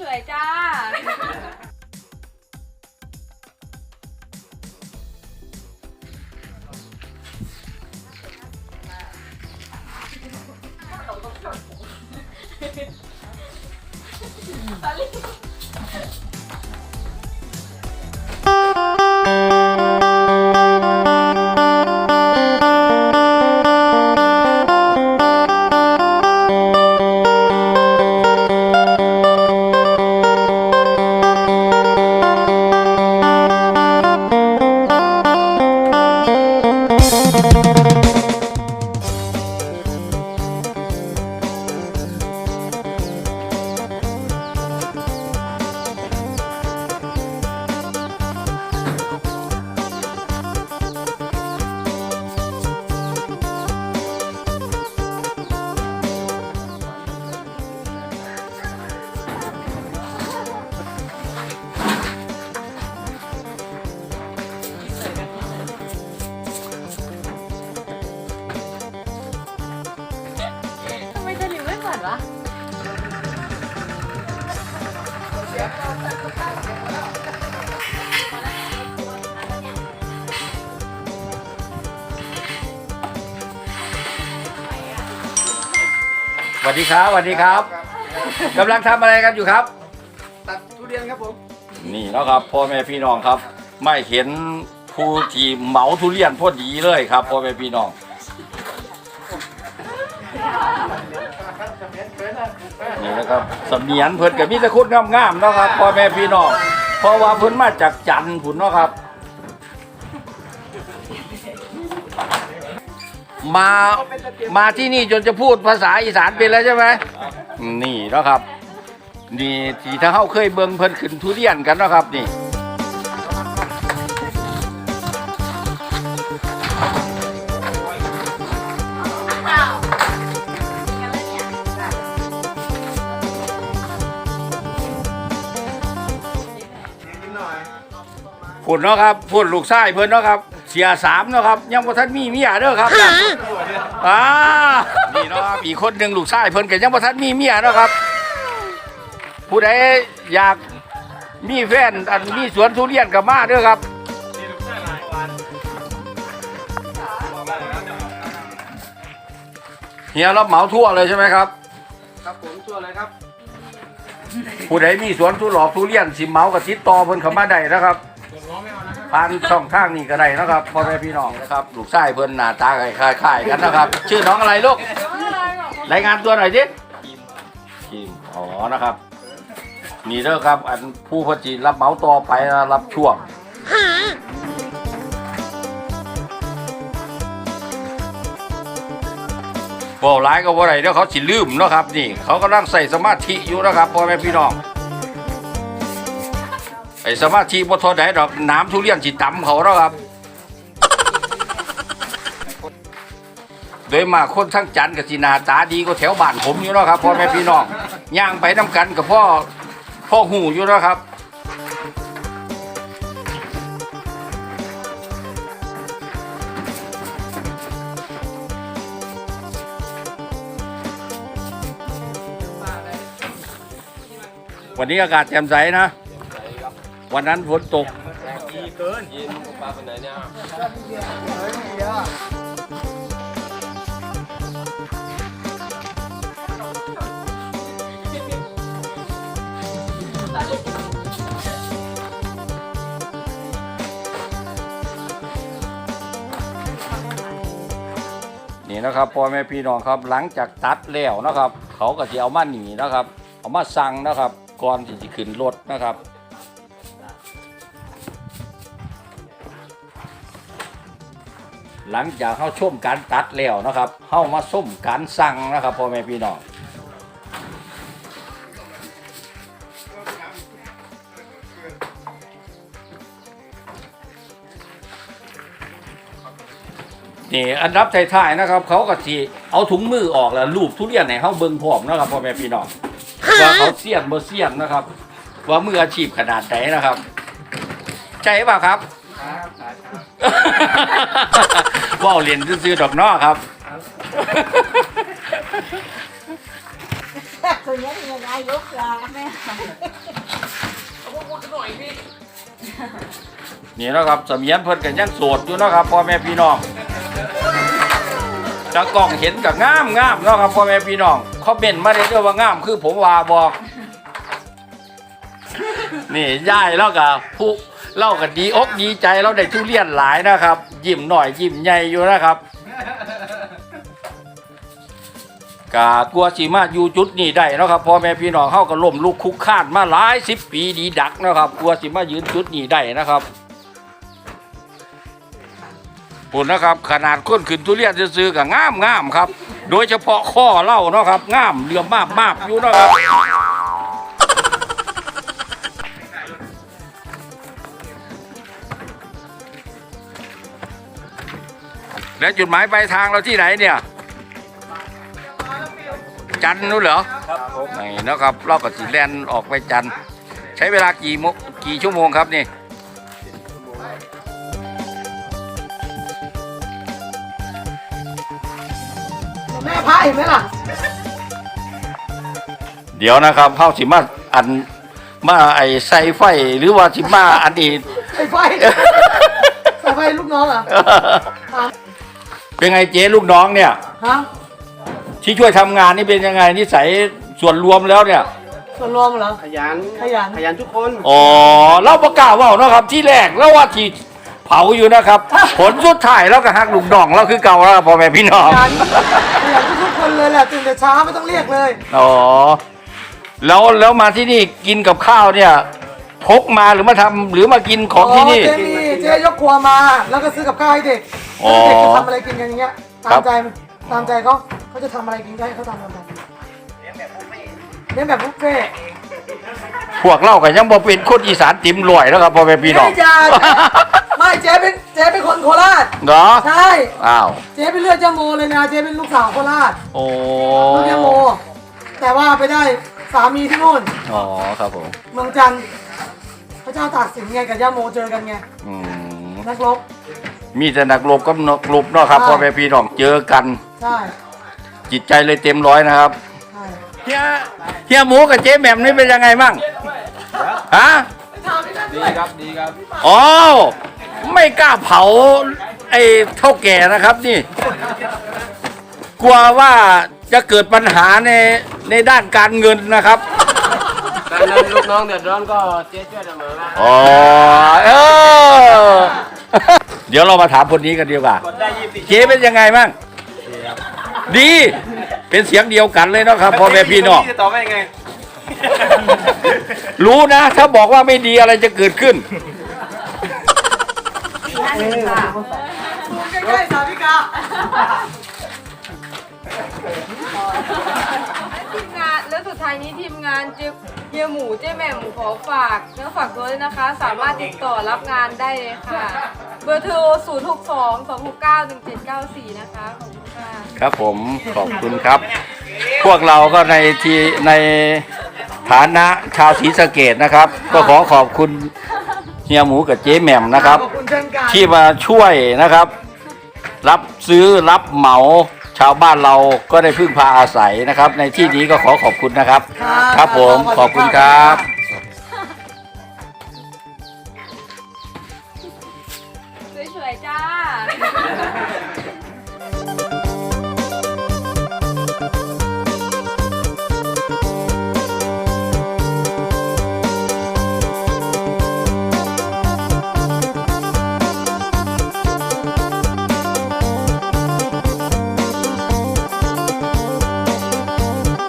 สวยๆจ้าท สวัสดีครับสวัสดีครับกำลังทำอะไรกันอยู่ครับ ตัดทุเรียนครับผมนี่เนาะครับพ่อแม่พี่น้องครับ ไม่เห็นผู้ที่เหมาทุเรียนพอดีเลยครับพ่อแม่พี่น้อง นี่นะครับสำเนียนเพิ่นกับมิตรคุณงามๆเนาะครับพ่อแม่พี่น้องเพราะว่าเพิ่นมาจากจันทร์พุ่นเนาะครับ มามาที่นี่จนจะพูดภาษาอีสานเป็นแล้วใช่ไหมนี่นะครับ นี่ที่ถ้าเขาเคยเบิ่งเพิ่นขึ้นทุเรียนกันนะครับนี่นิดหน่อยพูดเนาะครับพูดลูกชายเพิ่นเนาะครับ เสียสามเนาะครับยังบ่ทันมีเมียเด้อครับนั่นอ่านี่เนาะครับอีกคนหนึ่งลูกชายเพิ่นก็ยังบ่ทันมีเมียเนาะครับ ผู้ใดอยากมีแฟนอันมีสวนทุเรียนก็มาเด้อครับเฮียรับเหมาทั่วเลยใช่ไหมครับ ครับผมช่วยอะไรครับ ผู้ใดมีสวนทุหลอกทุเรียนสิเหมากับติดต่อเพิ่นเข้ามาได้นะครับ ผ่านช่องทางนี้ก็ได้นะครับพ่อแม่พี่น้องนะครับลูกชายเพิ่นหน้าตาคล้ายๆกันนะครับ ชื่อน้องอะไรลูกรายงานตัวหน่อยดิคิมอ๋อนะครับนี่เด้อครับ อันผู้เพนจีรับเหมาต่อไปรับช่วงบอกหลายก็บ่ได้เดี๋ยวเขาสิลืมเนาะครับ นี่ เขากำลังใส่สมาธิอยู่นะครับพ่อแม่พี่น้อง ไอ้สมาธิบ่ทนได้ดอกน้ำทุเรียนสิตำเขาแล้วครับ โดยมากคนทั้งจันกับสินาตาดีก็แถวบ้านผมอยู่แล้วครับพ่อแม่พี่น้องย่างไปน้ำกันกับพ่อพ่อหูอยู่แล้วครับวันนี้อากาศแจ่มใสนะ วันนั้นฝนตกดีเกินยินปลาคนไหนเนี่ยนี่นะครับพ่อแม่พี่น้องครับหลังจากตัดแล้วนะครับ เขาก็จะเอามาหนีนะครับ เอามาสั่งนะครับ ก่อนที่จะขึ้นรถนะครับ หลังจากเข้าชมการตัดแล้วนะครับเข้ามาส้มการสั่งนะครับพ่อแม่พี่น้องนี่อันดับท้ายๆนะครับ เขาก็ทีเอาถุงมือออกแล้วรูปทุเรียนในเขาเบิงพร้อมนะครับพ่อแม่พี่น้องว่าเขาเสียนบ่เสียนนะครับ ว่ามืออาชีพขนาดไหนนะครับใช่เปล่าครับ ว่าเรียนซื้อๆดอกนอครับส่วนใหญ่เป็นนายกไม่เอานี่นะครับเสมียนเพิ่นกันยังโสดอยู่นะครับพ่อแม่พี่น้องจะกกล้องเห็นกับงามงามเนาะครับพ่อแม่พี่น้องคอมเมนต์มาได้ด้วยว่างามคือผมว่าบอกนี่ย่ายแล้วกับผู้เล่ากันดีอกดีใจเราได้ทุเรียนหลายนะครับ ยิ้มหน่อยยิ้มใหญ่อยู่นะครับกากลัวสีมาอยู่จุดนี้ได้นะครับพ่อแม่พี่น้องเข้าก็ล่มลุกคุกคานมาหลายสิบปีดีดักนะครับกลัวสีมายืนจุดนี้ได้นะครับปุ่นนะครับ ขนาดก้นขึ้นทุเรียนซื้อกับงามงามครับ โดยเฉพาะข้อเล่าเนาะครับงามเหลื่อมากมากอยู่นะครับ แล้วจุดหมายปลายทางเราที่ไหนเนี่ย จันทร์นู้นเหรอครับผมนี่นะครับเราก็สิแลนออกไปจันทร์ใช้เวลากี่โมกี่ชั่วโมงครับนี่แม่พายเห็นไหมล่ะ เดี๋ยวนะครับเข้าสิมาอันมาไอใส่ไฟหรือว่าสิมาอันนี้ไอ้ไฟไอ้ไฟลูกน้องเหรอฮะ เป็นไงเจ๊ลูกน้องเนี่ย ฮะที่ช่วยทำงานนี่เป็นยังไงนิสัยส่วนรวมแล้วเนี่ย ส่วนรวมเหรอ ขยันขยัน ขยันทุกคน อ๋อเราประกล้าศว่านะครับที่แรกแล้วว่าที่เผาอยู่นะครับ ผลสุดท้ายแล้วก็หักลูกน้องเราคือเก่าแล้วครับพ่อแม่พี่น้องขยันขยันทุกๆคนเลยแหละตื่นแต่เช้าไม่ต้องเรียกเลย อ๋อแล้วแล้วมาที่นี่กินกับข้าวเนี่ยพกมาหรือมาทำหรือมากินของที่นี่เจ๊มี เจ๊ยกครัวมา แล้วก็ซื้อกับข้าวให้เด็กอ๋อเด็กจะทำอะไรกินกันอย่างเงี้ยครัตาบมใจตามใจเขาเขาจะทำอะไรกินก็ให้เขาทำกันไปเลี้ยงแบบบุฟเฟ่ต์พวกเราก็ยังบ่เป็นคนอีสานติ่มรวยแล้วครับพ่อแม่พี่น้องไม่จ้าไม่เจ๊เป็นเจ๊เป็นคนโคราชเหรอใช่อ้าวเจ๊เป็นเลือดเจ้าโมเลยนะเจ๊เป็นลูกสาวโคราชโอ้ลูกเจ้าโมแต่ว่าไปได้สามีที่นู่นอ๋อครับผมเมืองจันทร์พ ระเจ้าตากสินไงกับย่าโมเจอกันไงอืมนักรบ มีแต่นักรบกับนักรบเนาะครับใช่ พ่อแม่พี่น้องเจอกัน ใช่จิตใจเลยเต็มร้อยนะครับใช่เฮียเฮียหมูกับเจ๊แหม่มนี่เป็นยังไงมั่งฮะดีครับ ดีครับ อ๋อไม่กล้าเผาไอ้เท่าแก่นะครับนี่ กลัวว่าจะเกิดปัญหาในในด้านการเงินนะครับ ตอนนั้นลูกน้องเดือดร้อนก็เจ๊ช่วยเสมอนะอ๋อเออ เดี๋ยวเรามาถามคนนี้กันดีกว่า กดได้ยี่สิบเจ๊เป็นยังไงบ้างดี เป็นเสียงเดียวกันเลยเนาะครับพ่อแม่พี่น้อง จะตอบว่ายังไง รู้นะ ถ้าบอกว่าไม่ดีอะไรจะเกิดขึ้นใกล้ๆสาวิกา ท้ายนี้ทีมงานเจ๊เฮียหมูเจ๊แหม่มขอฝากเนื้อฝากตัวด้วยนะคะ สามารถติดต่อรับงานได้เลยค่ะ เบอร์โทร 0 6 2 2 6 9 1 7 9 4 นะคะ ขอบคุณค่ะ ครับผมขอบคุณครับ พวกเราก็ในที่ในฐานะชาวศรีสะเกดนะครับ ก็ขอขอบคุณเฮียหมูกับเจ๊แหม่มนะครับ ขอบคุณเช่นกัน ที่มาช่วยนะครับ รับซื้อรับเหมา ชาวบ้านเราก็ได้พึ่งพาอาศัยนะครับ ในที่นี้ก็ขอขอบคุณนะครับ ครับผมขอบคุณครับ